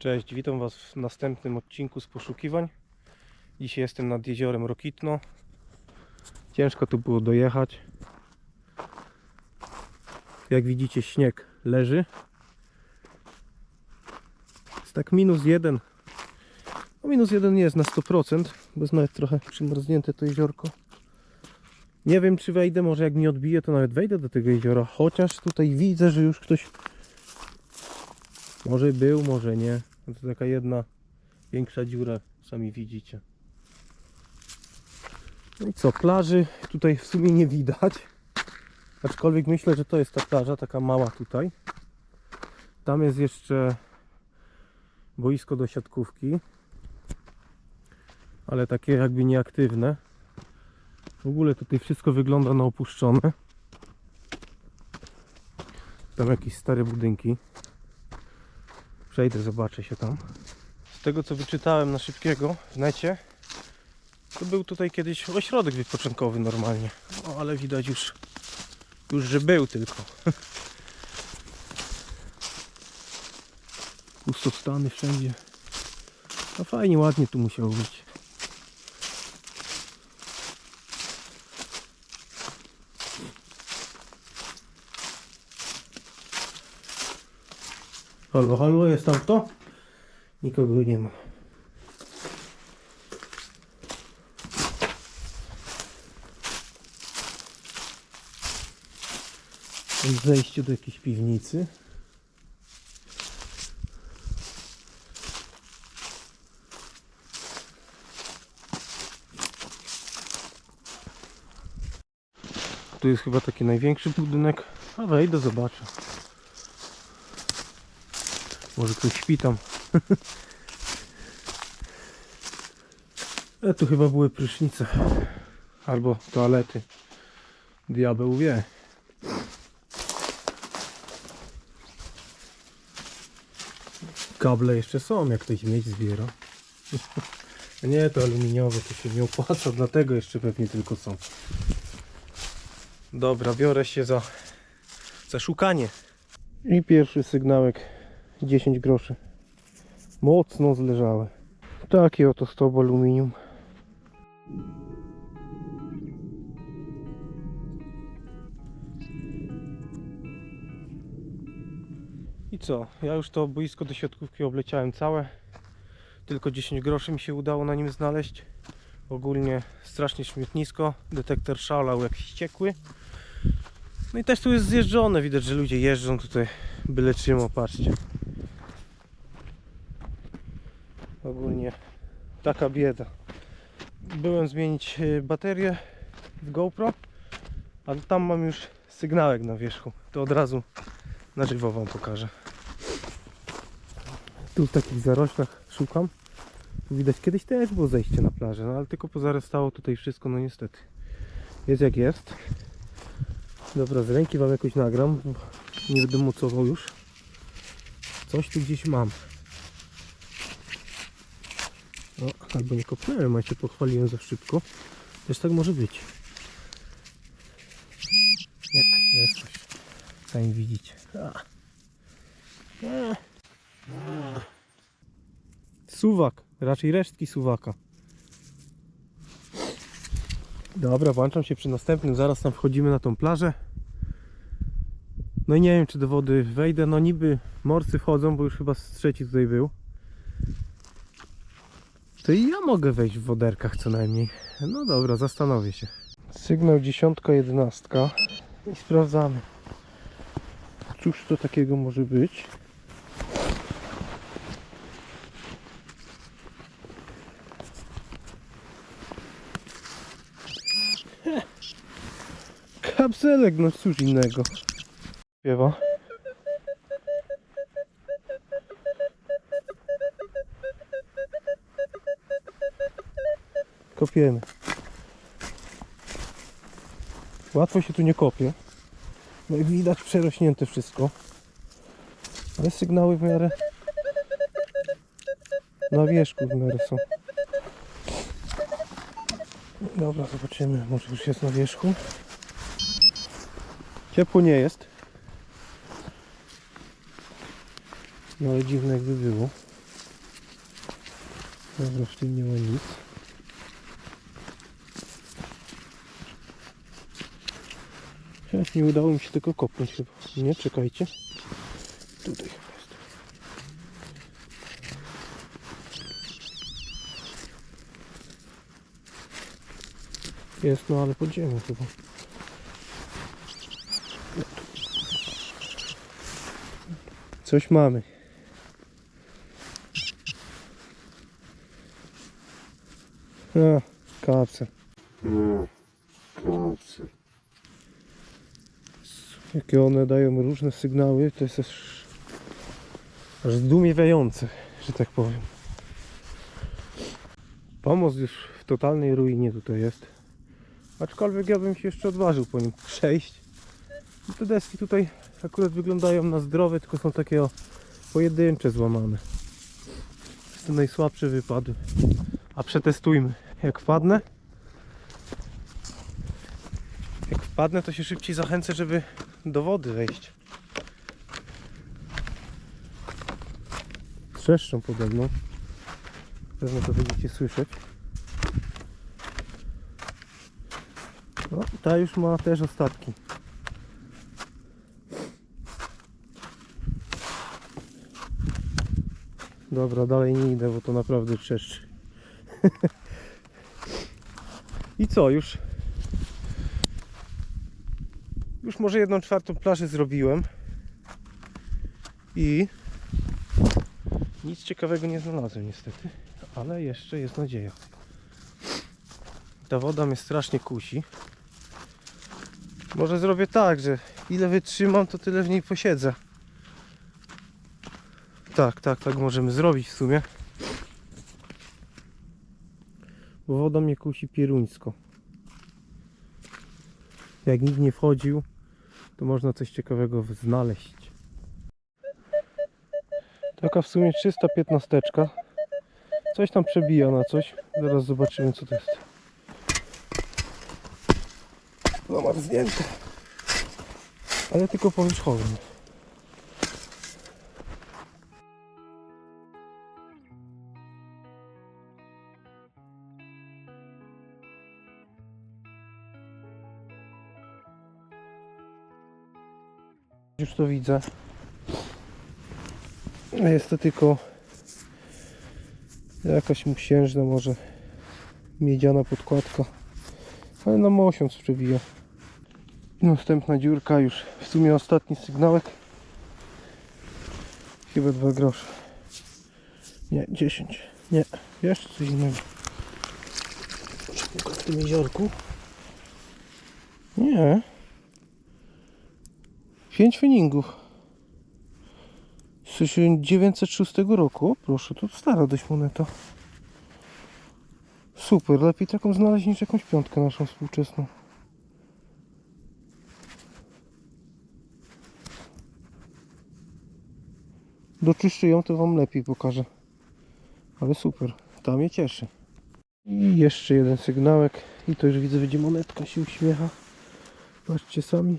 Cześć, witam Was w następnym odcinku z poszukiwań. Dzisiaj jestem nad jeziorem Rokitno. Ciężko tu było dojechać. Jak widzicie śnieg leży. Jest tak minus jeden. No minus jeden nie jest na 100%, bo jest nawet trochę przymarznięte to jeziorko. Nie wiem czy wejdę, może jak mi odbije to nawet wejdę do tego jeziora. Chociaż tutaj widzę, że już ktoś może był, może nie. No To taka jedna większa dziura, sami widzicie. No i co, plaży tutaj w sumie nie widać. Aczkolwiek myślę, że to jest ta plaża, taka mała tutaj. Tam jest jeszcze boisko do siatkówki. Ale takie jakby nieaktywne. W ogóle tutaj wszystko wygląda na opuszczone. Tam jakieś stare budynki. Przejdę, zobaczę się tam. Z tego co wyczytałem na szybkiego w necie, to był tutaj kiedyś ośrodek wypoczynkowy normalnie. No ale widać już, już że był tylko. Pustostany wszędzie. No fajnie, ładnie tu musiało być. Halo, halo, jest tam kto? Nikogo nie ma. Zejście do jakiejś piwnicy. Tu jest chyba taki największy budynek. A wejdę, zobaczę. Może ktoś śpi tam. E, tu chyba były prysznice. Albo toalety. Diabeł wie. Kable jeszcze są, jak ktoś mieć zbiera. Nie, to aluminiowe, to się nie opłaca, dlatego jeszcze pewnie tylko są. Dobra, biorę się za, za szukanie. I pierwszy sygnałek 10 groszy. Mocno zleżałe. Takie oto stop aluminium. I co? Ja już to boisko do siatkówki obleciałem całe. Tylko 10 groszy mi się udało na nim znaleźć. Ogólnie strasznie śmietnisko. Detektor szalał jak wściekły. No i też tu jest zjeżdżone. Widać, że ludzie jeżdżą tutaj byle czym, patrzcie. Ogólnie taka bieda. Byłem zmienić y, baterię w GoPro, a tam mam już sygnałek na wierzchu. To od razu na żywo Wam pokażę. Tu w takich zaroślach szukam. Widać kiedyś też było zejście na plażę, no ale tylko pozarastało tutaj wszystko, no niestety. Jest jak jest. Dobra, z ręki Wam jakoś nagram, nie będę mocował już. Coś tu gdzieś mam. O, albo nie kopnąłem, a się pochwaliłem za szybko. Też tak może być. Nie, jest coś. Widzicie. Suwak, raczej resztki suwaka. Dobra, włączam się przy następnym, zaraz tam wchodzimy na tą plażę. No i nie wiem czy do wody wejdę, no niby morscy wchodzą, bo już chyba z trzeci tutaj był. To i ja mogę wejść w woderkach co najmniej. No dobra, zastanowię się. Sygnał dziesiątka, jedenastka i sprawdzamy. Cóż to takiego może być? Kapselek, no cóż innego. Śpiewa. Kopiemy. Łatwo się tu nie kopie. No i widać przerośnięte wszystko. Ale sygnały w miarę na wierzchu w miarę są. Dobra, zobaczymy. Może już jest na wierzchu. Ciepło nie jest. No ale dziwne jakby było. Dobra, w tym nie ma nic. He, Nie udało mi się tego kopnąć chyba. Nie, czekajcie. Tutaj chyba jest. Jest, no ale pod ziemią chyba. Coś mamy. A, kapce. Jakie one dają różne sygnały, to jest aż, aż zdumiewające, że tak powiem. Pomost już w totalnej ruinie tutaj jest. Aczkolwiek ja bym się jeszcze odważył po nim przejść. I te deski tutaj akurat wyglądają na zdrowe, tylko są takie o, pojedyncze złamane. Jest to najsłabszy wypadł. A przetestujmy. Jak wpadnę, jak wpadnę, to się szybciej zachęcę, żeby do wody wejść. Trzeszczą podobno. Pewno to będziecie słyszeć. No, ta już ma też ostatki. Dobra, dalej nie idę, bo to naprawdę trzeszczy. I co, już już może jedną czwartą plażę zrobiłem i nic ciekawego nie znalazłem niestety, ale jeszcze jest nadzieja. Ta woda mnie strasznie kusi. Może zrobię tak, że ile wytrzymam, to tyle w niej posiedzę. Tak, tak, tak możemy zrobić w sumie. Bo woda mnie kusi pieruńsko. Jak nikt nie wchodził, to można coś ciekawego znaleźć. Taka w sumie 315. Coś tam przebija na coś. Zaraz zobaczymy co to jest. Zamarznięte. Ale tylko powierzchownie. Już to widzę. Jest to tylko jakaś musiężna może miedziana podkładka. Ale na mosiąc przebija. Następna dziurka już w sumie ostatni sygnałek. Chyba dwa grosze. Nie, 10. Nie, jeszcze coś innego. Tylko w tym jeziorku. Nie. 5 feningów. Z 1906 roku. Proszę, to stara dość moneta. Super, lepiej taką znaleźć niż jakąś piątkę naszą współczesną. Doczyszczę ją, to Wam lepiej pokażę. Ale super, ta mnie cieszy. I jeszcze jeden sygnałek. I to już widzę, będzie monetka się uśmiecha. Patrzcie sami.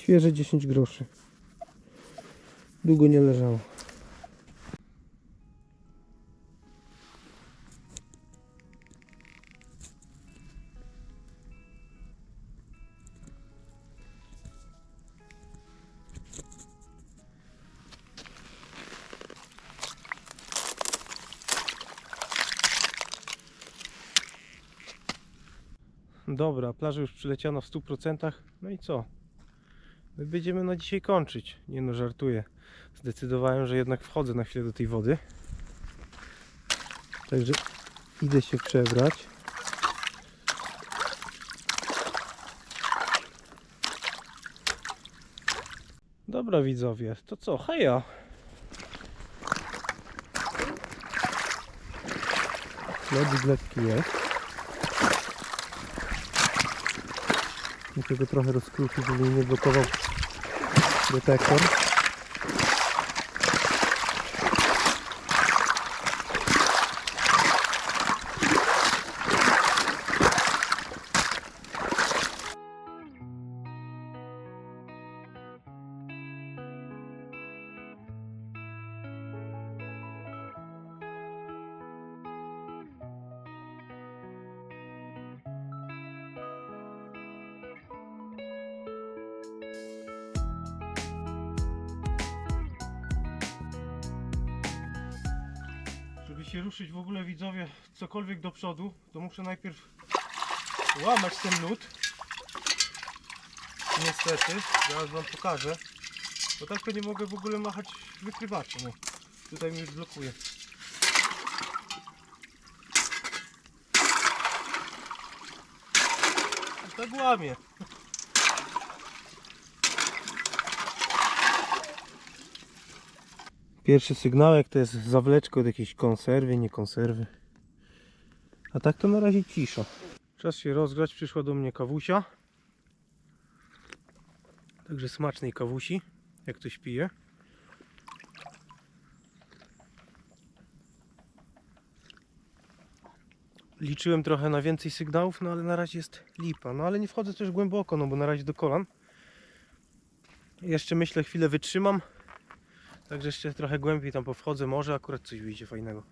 Świeże 10 groszy. Długo nie leżało. Dobra, plaża już przyleciano w 100%. No i co? My będziemy na dzisiaj kończyć. Nie no, żartuję. Zdecydowałem, że jednak wchodzę na chwilę do tej wody. Także idę się przebrać. Dobra widzowie, to co? Heja! Lodzik lekki jest. Muszę go trochę rozkrócić, żeby nie blokował detektor. Się ruszyć w ogóle widzowie cokolwiek do przodu, to muszę najpierw łamać ten nut. Niestety, zaraz wam pokażę. Bo tak to nie mogę w ogóle machać wykrywaczem. o. Tutaj mnie już blokuje. Tak łamie. Pierwszy sygnałek to jest zawleczko od jakiejś konserwy, nie konserwy. A tak to na razie cisza. Czas się rozgrzać, przyszła do mnie kawusia. Także smacznej kawusi, jak ktoś pije. Liczyłem trochę na więcej sygnałów, no ale na razie jest lipa. No ale nie wchodzę też głęboko, no bo na razie do kolan. Jeszcze myślę chwilę wytrzymam. Także jeszcze trochę głębiej tam powchodzę, może akurat coś wyjdzie fajnego.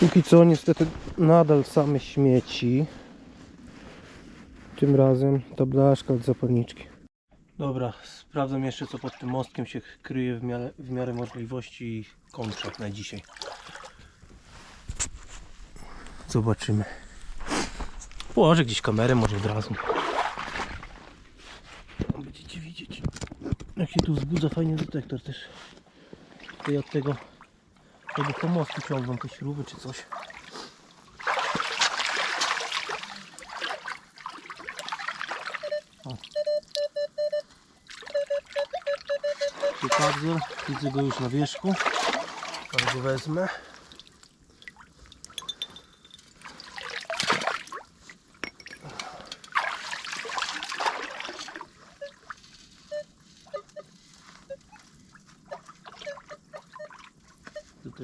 Póki co niestety nadal same śmieci. Tym razem ta blaszka od zapalniczki. Dobra, sprawdzam jeszcze co pod tym mostkiem się kryje w miarę, w miarę możliwości i kończę na dzisiaj. Zobaczymy. Położę gdzieś kamerę może od razu. Będziecie widzieć. Jak się tu wzbudza fajnie detektor też. Tutaj od tego tego pomostu ciągną te śruby czy coś. O. Tu widzę go już na wierzchu. Go wezmę.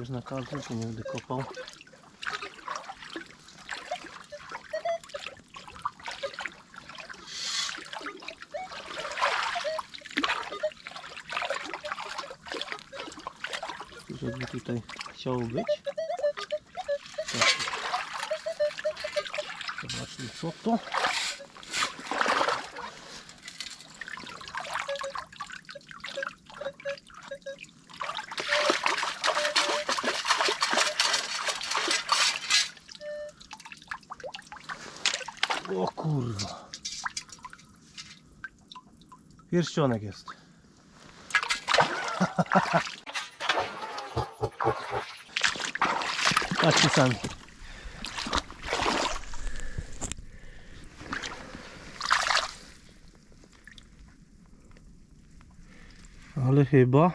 Też na każdym, tu nie będę kopał. Żeby tutaj chciało być. Tak. Zobaczmy co to. O kurwa. Pierścionek jest. Patrzcie sami. Ale chyba...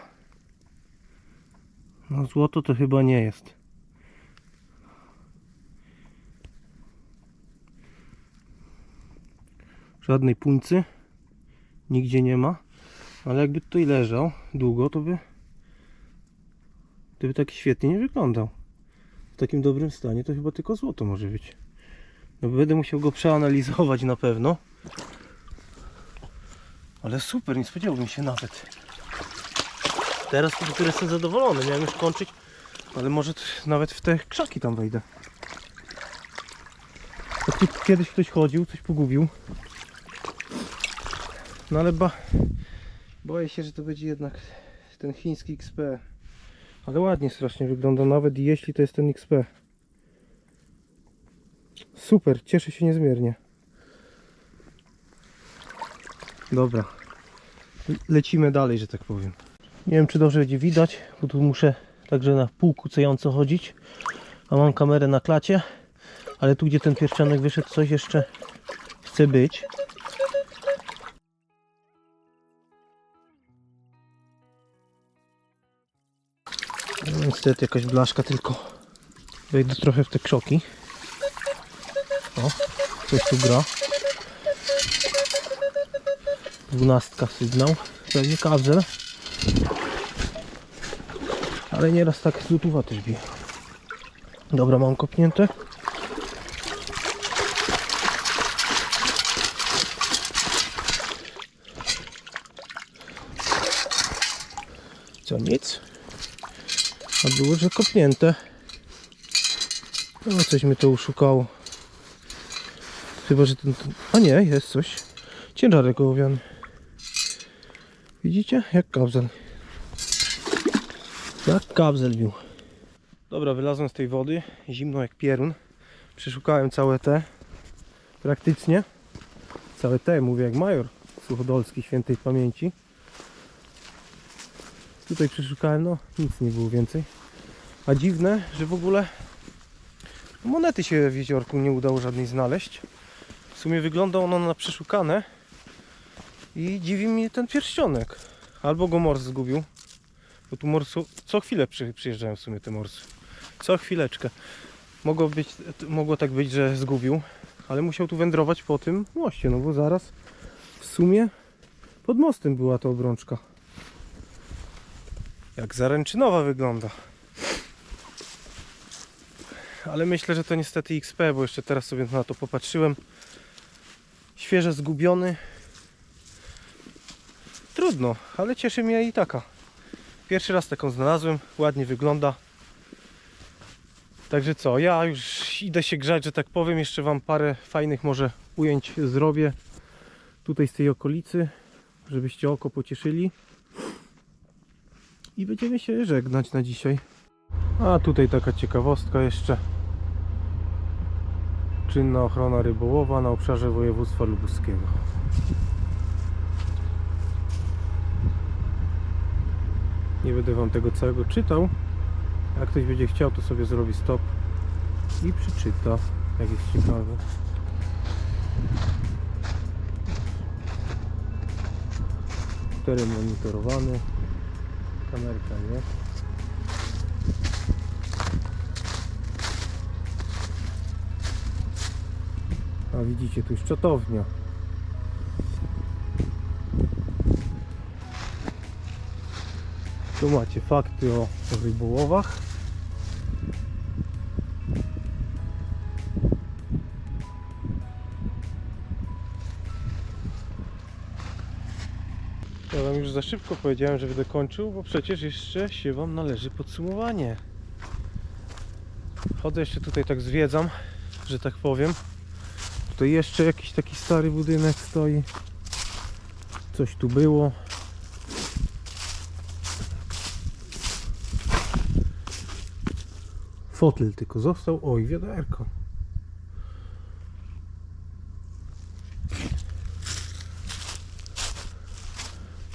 No złoto to chyba nie jest. Żadnej puńcy. Nigdzie nie ma. Ale jakby tutaj leżał długo, to by... To by tak świetnie nie wyglądał. W takim dobrym stanie to chyba tylko złoto może być. No będę musiał go przeanalizować na pewno. Ale super, nie spodziewałbym się nawet. Teraz to dopiero jestem zadowolony. Miałem już kończyć, ale może nawet w te krzaki tam wejdę. Kiedyś ktoś chodził, coś pogubił. No ale boję się, że to będzie jednak ten chiński XP. Ale ładnie strasznie wygląda, nawet jeśli to jest ten XP. Super, cieszę się niezmiernie. Dobra. Le- Lecimy dalej, że tak powiem. Nie wiem, czy dobrze będzie widać, bo tu muszę także na pół kucająco chodzić. A mam kamerę na klacie. Ale tu, gdzie ten pierścionek wyszedł, coś jeszcze chce być. Niestety jakaś blaszka tylko. Wejdę trochę w te krzoki. O, coś tu gra. Dwunastka sygnał. Pewnie kabel. Ale nieraz tak z YouTube'a też bije. Dobra, mam kopnięte. Co, nic? A było, że kopnięte. No coś mi to uszukało. Chyba, że ten... A nie, jest coś. Ciężarek ołowiany. Widzicie? Jak kabzel. Jak kabzel bił. Dobra, wylazłem z tej wody, zimno jak pierun. Przeszukałem całe te, praktycznie. Całe te, mówię jak major Suchodolski świętej pamięci. Tutaj przeszukałem, no nic nie było więcej. A dziwne, że w ogóle monety się w jeziorku nie udało żadnej znaleźć. W sumie wygląda ono na przeszukane. I dziwi mnie ten pierścionek. Albo go mors zgubił. Bo tu morsu co chwilę przy, przyjeżdżają w sumie te morsy. Co chwileczkę. Mogło, być, mogło tak być, że zgubił. Ale musiał tu wędrować po tym moście. No bo zaraz w sumie pod mostem była ta obrączka. Jak zaręczynowa wygląda. Ale myślę, że to niestety XP, bo jeszcze teraz sobie na to popatrzyłem. Świeże zgubiony. Trudno, ale cieszy mnie i taka. Pierwszy raz taką znalazłem, ładnie wygląda. Także co, ja już idę się grzać, że tak powiem. Jeszcze Wam parę fajnych może ujęć zrobię tutaj z tej okolicy, żebyście oko pocieszyli. I będziemy się żegnać na dzisiaj. A tutaj taka ciekawostka jeszcze. Czynna ochrona rybołowa na obszarze województwa lubuskiego. Nie będę Wam tego całego czytał. Jak ktoś będzie chciał, to sobie zrobi stop i przeczyta, jak jest ciekawe. Teren monitorowany. Kamerka jest. A widzicie, tu jest czatownia. Tu macie fakty o rybołowach. Za szybko powiedziałem, że będę kończył, bo przecież jeszcze się wam należy podsumowanie. Chodzę jeszcze tutaj tak zwiedzam, że tak powiem. Tutaj jeszcze jakiś taki stary budynek stoi. Coś tu było. Fotel tylko został. Oj, wiaderko.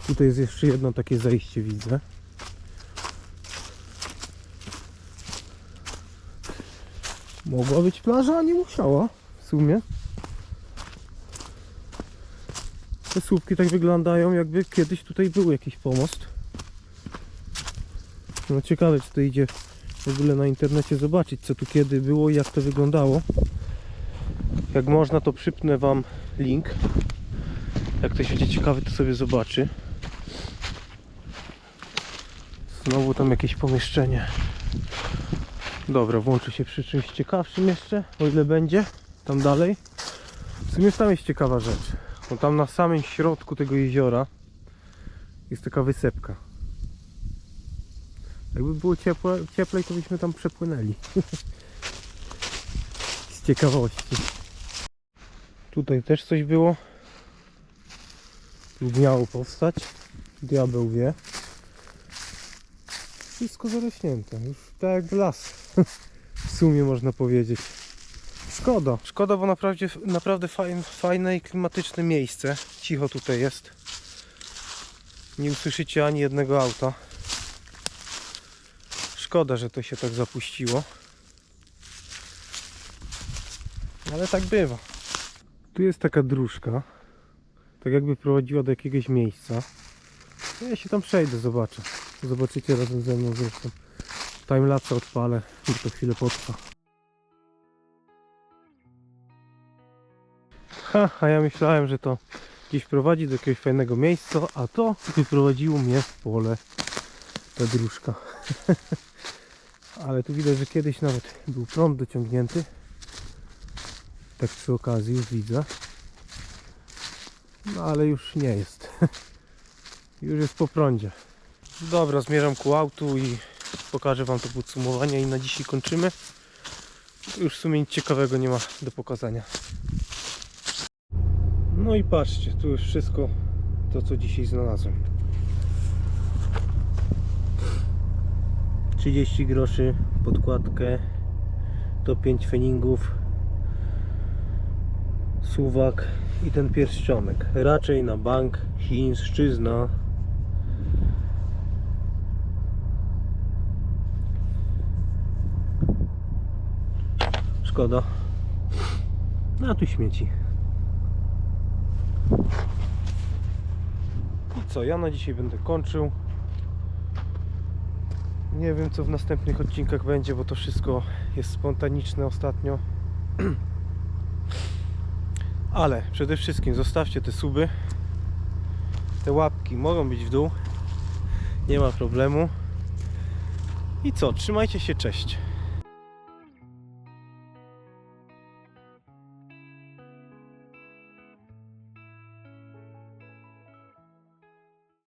Tutaj jest jeszcze jedno takie zejście, widzę. Mogła być plaża, a nie musiała w sumie. Te słupki tak wyglądają, jakby kiedyś tutaj był jakiś pomost. No ciekawe, czy to idzie w ogóle na internecie zobaczyć, co tu kiedy było i jak to wyglądało. Jak można, to przypnę Wam link. Jak ktoś będzie ciekawy, to sobie zobaczy. Znowu tam jakieś pomieszczenie. Dobra, włączę się przy czymś ciekawszym jeszcze, o ile będzie. Tam dalej. W sumie tam jest ciekawa rzecz. Bo tam na samym środku tego jeziora jest taka wysepka. Jakby było ciepłe, cieplej, to byśmy tam przepłynęli. Z ciekawości. Tutaj też coś było. Tu miało powstać. Diabeł wie. Wszystko zarośnięte. Już tak jak las. W sumie można powiedzieć. Szkoda. Szkoda, bo naprawdę, naprawdę fajne, fajne i klimatyczne miejsce. Cicho tutaj jest. Nie usłyszycie ani jednego auta. Szkoda, że to się tak zapuściło. Ale tak bywa. Tu jest taka dróżka. Tak jakby prowadziła do jakiegoś miejsca. Ja się tam przejdę, zobaczę. Zobaczycie razem ze mną zresztą. Timelapse odpalę i to chwilę potrwa. Ha, a ja myślałem, że to gdzieś prowadzi do jakiegoś fajnego miejsca, a to wyprowadziło mnie w pole ta dróżka. Ale tu widać, że kiedyś nawet był prąd dociągnięty. Tak przy okazji już widzę. No ale już nie jest. Już jest po prądzie. Dobra, zmierzam ku autu i pokażę Wam to podsumowanie i na dzisiaj kończymy. Już w sumie nic ciekawego nie ma do pokazania. No i patrzcie, tu już wszystko to co dzisiaj znalazłem. 30 groszy podkładkę to 5 feningów suwak i ten pierścionek raczej na bank chińszczyzna szkoda a tu śmieci i co ja na dzisiaj będę kończył nie wiem co w następnych odcinkach będzie, bo to wszystko jest spontaniczne ostatnio. Ale przede wszystkim zostawcie te suby. Te łapki mogą być w dół. Nie ma problemu. I co? Trzymajcie się, cześć.